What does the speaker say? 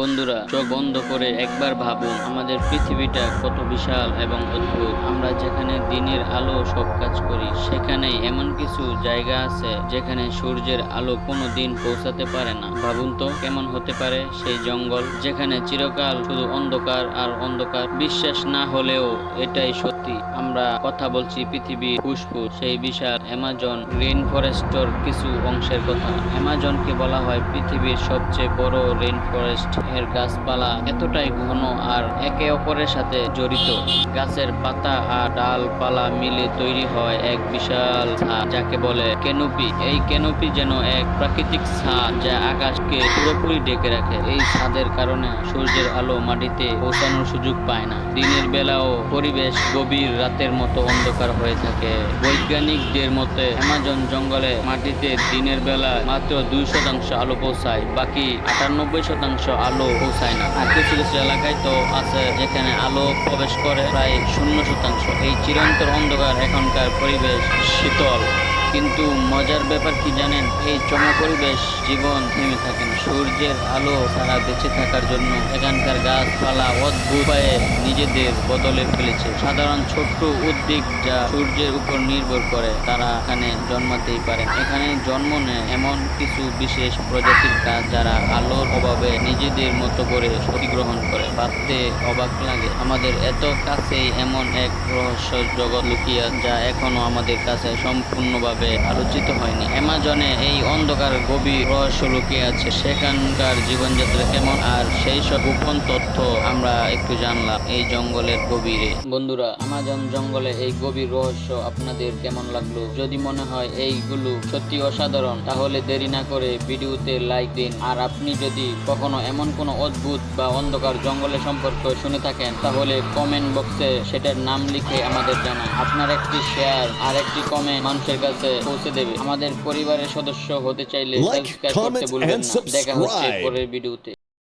বন্ধুরা, চোখ বন্ধ করে একবার ভাবুন, আমাদের পৃথিবীটা কত বিশাল এবং অদ্ভুত। আমরা যেখানে দিনের আলো সব কাজ করি সেখানে এমন কিছু জায়গা আছে যেখানে সূর্যের আলো কোনো দিন পৌঁছাতে পারে না। ভাবুন তো, কেমন হতে পারে সেই জঙ্গল, যেখানে চিরকাল শুধু অন্ধকার আর অন্ধকার। বিশ্বাস না হলেও এটাই সত্যি। আমরা কথা বলছি পৃথিবীর ফুসফুস সেই বিশাল অ্যামাজন রেইন ফরেস্টর কিছু অংশের কথা। অ্যামাজনকে বলা হয় পৃথিবীর সবচেয়ে বড় রেইন ফরেস্ট এর গাছপালা এতটাই ঘন আর একে অপরের সাথে জড়িত। গাছের পাতা আর ডালপালা মিলে তৈরি হয় এক বিশাল ছাদ, যাকে বলে কেনোপি। এই কেনোপি যেন এক প্রাকৃতিক ছাদ যা আকাশকে পুরোপুরি ডেকে রাখে। এই ছাদের কারণে সূর্যের আলো মাটিতে পৌঁছানোর সুযোগ পায় না। দিনের বেলাও পরিবেশ গভীর রাতের মতো অন্ধকার হয়ে থাকে। বৈজ্ঞানিকদের মতে, অ্যামাজন জঙ্গলে মাটিতে দিনের বেলা মাত্র দুই শতাংশ আলো পৌঁছায়, বাকি আটানব্বই শতাংশ আলো পৌঁছায় না। আর কিছু কিছু এলাকায় তো আছে যেখানে আলো প্রবেশ করে প্রায় শূন্য শতাংশ। এই চিরন্তর অন্ধকার এখনকার পরিবেশ শীতল। কিন্তু মজার ব্যাপার কি জানেন? এই চমক পরিবেশ, জীবন থেমে থাকে না। সূর্যের আলো ছাড়া বেঁচে থাকার জন্য এখানকার গাছপালা অদ্ভুত উপায়ে নিজেদের বদলে ফেলেছে। সাধারণ ছোট্ট উদ্ভিদ যা সূর্যের উপর নির্ভর করে, তারা এখানে জন্মাতেই পারে। এখানে জন্ম নেয় এমন কিছু বিশেষ প্রজাতির গাছ যারা আলোর অভাবে নিজেদের মতো করে গ্রহণ করে। ভাবতে অবাক লাগে, আমাদের এত কাছেই এমন এক রহস্য জগৎ লুকিয়ে যা এখনও আমাদের কাছে সম্পূর্ণভাবে আলোচিত হয়নি। অ্যামাজনে এই অন্ধকার গভীর রহস্য লুকিয়ে আছে। সেখানকার জীবনযাত্রা কেমন আর সেই সব গোপন তথ্য আমরা একটু জানলাম এই জঙ্গলের গভীরে। বন্ধুরা আমাজন জঙ্গলে এই গভীর রহস্য আপনাদের কেমন লাগল? যদি মনে হয় এইগুলো সত্যি অসাধারণ, তাহলে দেরি না করে ভিডিওতে লাইক দিন। আর আপনি যদি কখনো এমন কোনো অদ্ভুত বা অন্ধকার জঙ্গলের সম্পর্কে শুনে থাকেন, তাহলে কমেন্ট বক্সে সেটার নাম লিখে আমাদের জানান। আপনার একটি শেয়ার আর একটি কমেন্ট মানুষের কাছে পৌঁছে দেবে। আমাদের পরিবারের সদস্য হতে চাইলে সাবস্ক্রাইব করতে ভুলবেন না। দেখা হচ্ছে পরের ভিডিওতে।